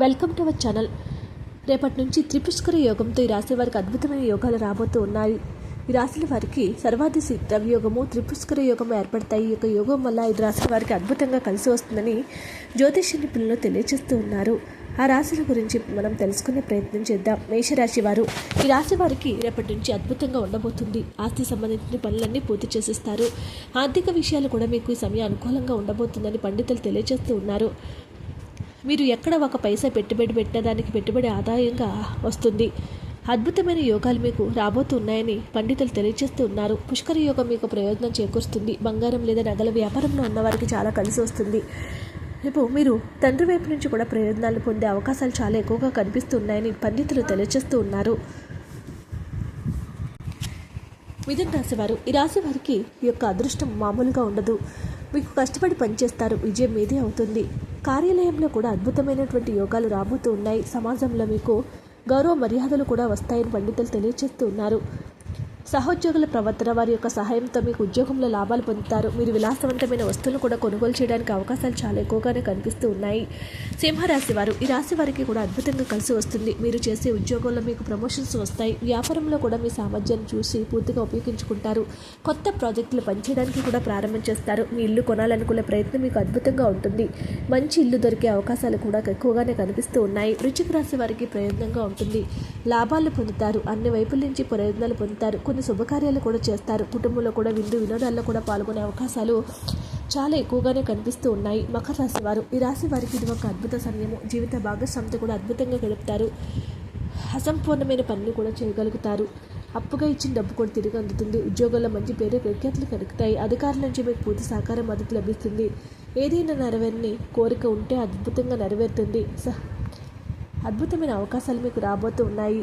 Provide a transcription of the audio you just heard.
Welcome to our channel. రేపటి నుంచి త్రిపుష్కర యోగంతో ఈ రాశి వారికి అద్భుతమైన యోగాలు రాబోతూ ఉన్నాయి. ఈ రాశుల వారికి సర్వాధి యోగము త్రిపుష్కర యోగము ఏర్పడతాయి. ఈ యొక్క యోగం వల్ల ఈ రాశుల వారికి అద్భుతంగా కలిసి వస్తుందని జ్యోతిష నిపుణులు తెలియజేస్తూ ఉన్నారు. ఆ రాశుల గురించి మనం తెలుసుకునే ప్రయత్నం చేద్దాం. మేషరాశి వారు ఈ రాశి వారికి రేపటి నుంచి అద్భుతంగా ఉండబోతుంది. ఆస్తి సంబంధించిన పనులన్నీ పూర్తి చేసిస్తారు. ఆర్థిక విషయాలు కూడా మీకు ఈ సమయం అనుకూలంగా ఉండబోతుందని పండితులు తెలియజేస్తూ ఉన్నారు. మీరు ఎక్కడ ఒక పైసా పెట్టుబడి పెట్టేదానికి పెట్టుబడి ఆదాయంగా వస్తుంది. అద్భుతమైన యోగాలు మీకు రాబోతున్నాయని పండితులు తెలియజేస్తూ ఉన్నారు. పుష్కర యోగం మీకు ప్రయోజనం చేకూరుస్తుంది. బంగారం లేదా నగల వ్యాపారంలో ఉన్నవారికి చాలా కలిసి వస్తుంది. రేపు మీరు తండ్రి వైపు నుంచి కూడా ప్రయోజనాలు పొందే అవకాశాలు చాలా ఎక్కువగా కనిపిస్తున్నాయని పండితులు తెలియజేస్తూ ఉన్నారు. మిథున రాశివారు ఈ రాశి వారికి యొక్క అదృష్టం మామూలుగా ఉండదు. మీకు కష్టపడి పనిచేస్తారు. విజయం మీదే అవుతుంది. కార్యాలయంలో కూడా అద్భుతమైనటువంటి యోగాలు రాబోతూ ఉన్నాయి. సమాజంలో మీకు గౌరవ మర్యాదలు కూడా వస్తాయని పండితులు తెలియజేస్తూ ఉన్నారు. సహోద్యోగుల ప్రవర్తన వారి యొక్క సహాయంతో మీకు ఉద్యోగంలో లాభాలు పొందుతారు. మీరు విలాసవంతమైన వస్తువులను కూడా కొనుగోలు చేయడానికి అవకాశాలు చాలా ఎక్కువగానే కనిపిస్తూ ఉన్నాయి. సింహరాశి వారు ఈ రాశి వారికి కూడా అద్భుతంగా కలిసి వస్తుంది. మీరు చేసే ఉద్యోగంలో మీకు ప్రమోషన్స్ వస్తాయి. వ్యాపారంలో కూడా మీ సామర్థ్యాన్ని చూసి పూర్తిగా ఉపయోగించుకుంటారు. కొత్త ప్రాజెక్టులు పనిచేయడానికి కూడా ప్రారంభం చేస్తారు. మీ ఇల్లు కొనాలనుకునే ప్రయత్నం మీకు అద్భుతంగా ఉంటుంది. మంచి ఇల్లు దొరికే అవకాశాలు కూడా ఎక్కువగానే కనిపిస్తూ ఉన్నాయి. వృశ్చిక రాశి వారికి ప్రయోజనంగా ఉంటుంది. లాభాలు పొందుతారు. అన్ని వైపుల నుంచి ప్రయోజనాలు పొందుతారు. కొన్ని శుభకార్యాలు కూడా చేస్తారు. కుటుంబంలో కూడా విందు వినోదాల్లో కూడా పాల్గొనే అవకాశాలు చాలా ఎక్కువగానే కనిపిస్తూ ఉన్నాయి. మకర రాశి వారు ఈ రాశి వారికి ఇది ఒక అద్భుత సమయము. జీవిత భాగస్వామితో కూడా అద్భుతంగా గడుపుతారు. అసంపూర్ణమైన పనులు కూడా చేయగలుగుతారు. అప్పుగా ఇచ్చిన డబ్బు కూడా తిరిగి అందుతుంది. ఉద్యోగాల్లో మంచి పేరు ప్రఖ్యాతులు కలుగుతాయి. అధికారుల నుంచి మీకు పూర్తి సహకారం మద్దతు లభిస్తుంది. ఏదైనా నెరవేరని కోరిక ఉంటే అద్భుతంగా నెరవేరుతుంది. సహ అద్భుతమైన అవకాశాలు మీకు రాబోతూ ఉన్నాయి.